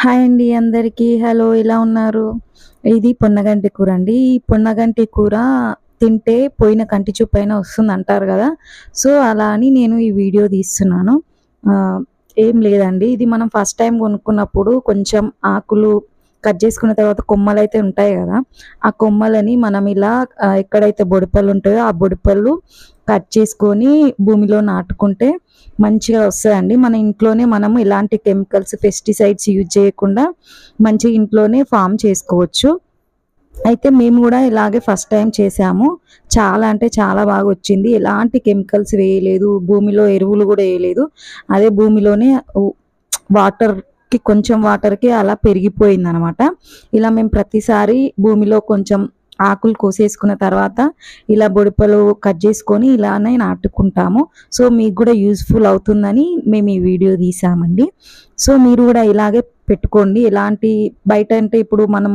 Hi అండి అందరికీ. Hello ఎలా ఉన్నారు? ఇది పొన్నగంటి కూర అండి. ఈ పొన్నగంటి కూర తింటే పోయిన కంటి చూపైన వస్తుంది అంటారు కదా. సో అలా అని నేను ఈ వీడియో తీస్తున్నాను. ఆ, ఏం లేదండి. ఇది మనం ఫస్ట్ టైం కొనుక్కున్నప్పుడు కొంచెం ఆకులు కట్ చేసుకున్న తర్వాత కొమ్మలు అయితే ఉంటాయి కదా. ఆ కొమ్మలని మనం ఇలా ఎక్కడైతే బొడిపళ్ళు ఉంటాయో ఆ బొడిపళ్ళు కట్ చేసుకొని భూమిలో నాటుకుంటే మంచిగా వస్తుందండి మన ఇంట్లోనే మనం ఎలాంటి కెమికల్స్ పెస్టిసైడ్స్ యూజ్ చేయకుండా మంచిగా ఇంట్లోనే ఫామ్ చేసుకోవచ్చు. అయితే మేము కూడా ఇలాగే ఫస్ట్ టైం చేసాము. చాలా అంటే చాలా బాగా వచ్చింది. ఎలాంటి కెమికల్స్ వేయలేదు. భూమిలో ఎరువులు కూడా వేయలేదు. అదే భూమిలోనే వాటర్కి కొంచెం వాటర్కి అలా పెరిగిపోయింది అనమాట ఇలా మేము ప్రతిసారి భూమిలో కొంచెం ఆకులు కోసేసుకున్న తర్వాత ఇలా బొడిపలు కట్ చేసుకొని ఇలానే నాటుకుంటాము. సో మీకు కూడా యూస్ఫుల్ అవుతుందని మేము ఈ వీడియో తీసామండి. సో మీరు కూడా ఇలాగే పెట్టుకోండి. ఎలాంటి బయట అంటే ఇప్పుడు మనం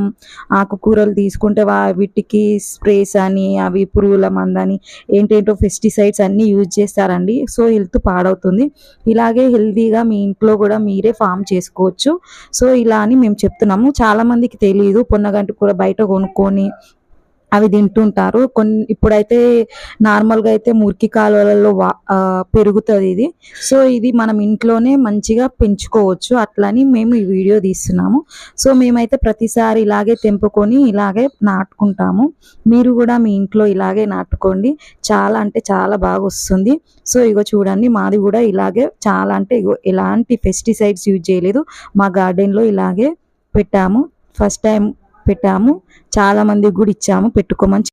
ఆకుకూరలు తీసుకుంటే వా వీటికి స్ప్రేస్ అని అవి పురుగుల మందని ఏంటేంటో పెస్టిసైడ్స్ అన్నీ యూజ్ చేస్తారండి. సో హెల్త్ పాడవుతుంది. ఇలాగే హెల్తీగా మీ ఇంట్లో కూడా మీరే ఫామ్ చేసుకోవచ్చు. సో ఇలా అని మేము చెప్తున్నాము. చాలామందికి తెలియదు పొన్నగంటి కూర బయట కొనుక్కొని అవి తింటుంటారు. కొన్ని ఇప్పుడైతే నార్మల్గా అయితే మురికి కాలువలలో వా పెరుగుతుంది ఇది. సో ఇది మనం ఇంట్లోనే మంచిగా పెంచుకోవచ్చు. అట్లని మేము ఈ వీడియో తీస్తున్నాము. సో మేమైతే ప్రతిసారి ఇలాగే తెంపుకొని ఇలాగే నాటుకుంటాము. మీరు కూడా మీ ఇంట్లో ఇలాగే నాటుకోండి. చాలా అంటే చాలా బాగా వస్తుంది. సో ఇగో చూడండి మాది కూడా ఇలాగే చాలా అంటే ఇగో ఎలాంటి పెస్టిసైడ్స్ యూజ్ చేయలేదు. మా గార్డెన్లో ఇలాగే పెట్టాము. ఫస్ట్ టైం పెట్టాము. చాలా మందికి కూడా ఇచ్చాము పెట్టుకోమని